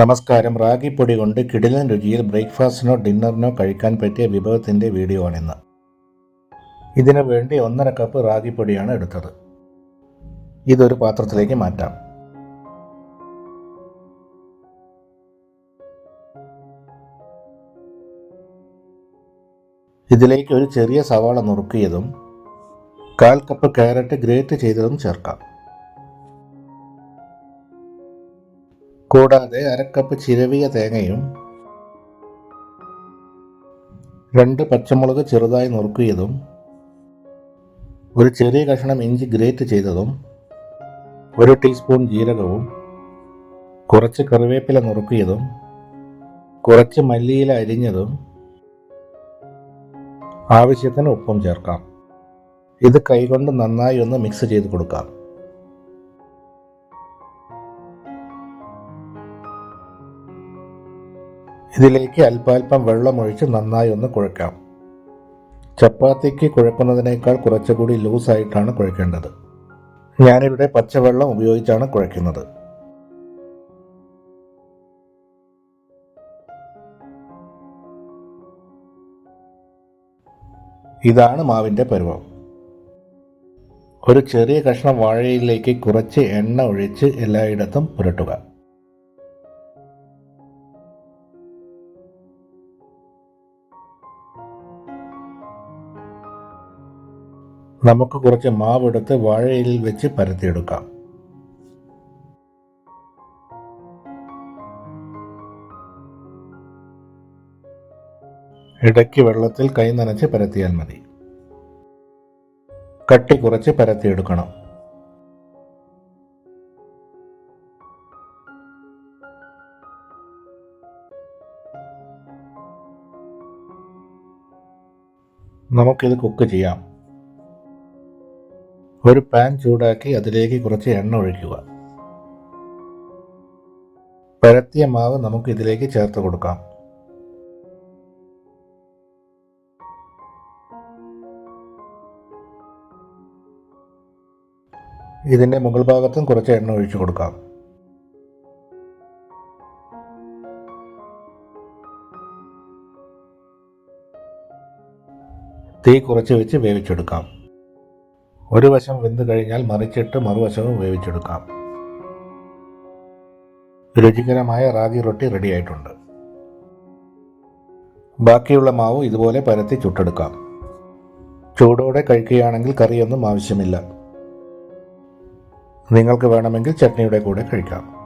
നമസ്കാരം. റാഗിപ്പൊടി കൊണ്ട് കിടിലൻ രുചിയിൽ ബ്രേക്ക്ഫാസ്റ്റിനോ ഡിന്നറിനോ കഴിക്കാൻ പറ്റിയ വിഭവത്തിന്റെ വീഡിയോ ആണിന്ന് ഇതിനു വേണ്ടി ഒന്നര കപ്പ് റാഗിപ്പൊടിയാണ് എടുത്തത്. ഇതൊരു പാത്രത്തിലേക്ക് മാറ്റാം. ഇതിലേക്ക് ഒരു ചെറിയ സവാള നുറുക്കിയതും കാൽ കപ്പ് ക്യാരറ്റ് ഗ്രേറ്റ് ചെയ്തതും ചേർക്കാം. കൂടാതെ അരക്കപ്പ് ചിരവിയ തേങ്ങയും രണ്ട് പച്ചമുളക് ചെറുതായി നുറുക്കിയതും ഒരു ചെറിയ കഷ്ണം ഇഞ്ചി ഗ്രേറ്റ് ചെയ്തതും ഒരു ടീസ്പൂൺ ജീരകവും കുറച്ച് കറിവേപ്പില നുറുക്കിയതും കുറച്ച് മല്ലിയില അരിഞ്ഞതും ആവശ്യത്തിന് ഉപ്പും ചേർക്കാം. ഇത് കൈകൊണ്ട് നന്നായി ഒന്ന് മിക്സ് ചെയ്ത് കൊടുക്കാം. ഇതിലേക്ക് അല്പാൽപ്പം വെള്ളമൊഴിച്ച് നന്നായി ഒന്ന് കുഴക്കാം. ചപ്പാത്തിക്ക് കുഴക്കുന്നതിനേക്കാൾ കുറച്ചുകൂടി ലൂസായിട്ടാണ് കുഴക്കേണ്ടത്. ഞാനിവിടെ പച്ചവെള്ളം ഉപയോഗിച്ചാണ് കുഴക്കുന്നത്. ഇതാണ് മാവിന്റെ പരുവം. ഒരു ചെറിയ കഷ്ണം വാഴയിലേക്ക് കുറച്ച് എണ്ണ ഒഴിച്ച് എല്ലായിടത്തും പുരട്ടുക. നമുക്ക് കുറച്ച് മാവ് എടുത്ത് വാഴയിൽ വെച്ച് പരത്തിയെടുക്കാം. ഇടയ്ക്ക് വെള്ളത്തിൽ കൈ നനച്ച് പരത്തിയാൽ മതി. കട്ടി കുറച്ച് പരത്തിയെടുക്കണം. നമുക്കിത് കുക്ക് ചെയ്യാം. ഒരു പാൻ ചൂടാക്കി അതിലേക്ക് കുറച്ച് എണ്ണ ഒഴിക്കുക. പരത്തിയ മാവ് നമുക്ക് ഇതിലേക്ക് ചേർത്ത് കൊടുക്കാം. ഇതിന്റെ മുകൾ ഭാഗത്തും കുറച്ച് എണ്ണ ഒഴിച്ചു കൊടുക്കാം. തീ കുറച്ച് വെച്ച് വേവിച്ചെടുക്കാം. ഒരു വശം വെന്ത് കഴിഞ്ഞാൽ മറിച്ചിട്ട് മറുവശവും വേവിച്ചെടുക്കാം. രുചികരമായ റാഗി റൊട്ടി റെഡിയായിട്ടുണ്ട് ബാക്കിയുള്ള മാവ് ഇതുപോലെ പരത്തി ചുട്ടെടുക്കാം. ചൂടോടെ കഴിക്കുകയാണെങ്കിൽ കറിയൊന്നും ആവശ്യമില്ല. നിങ്ങൾക്ക് വേണമെങ്കിൽ ചട്നിയുടെ കൂടെ കഴിക്കാം.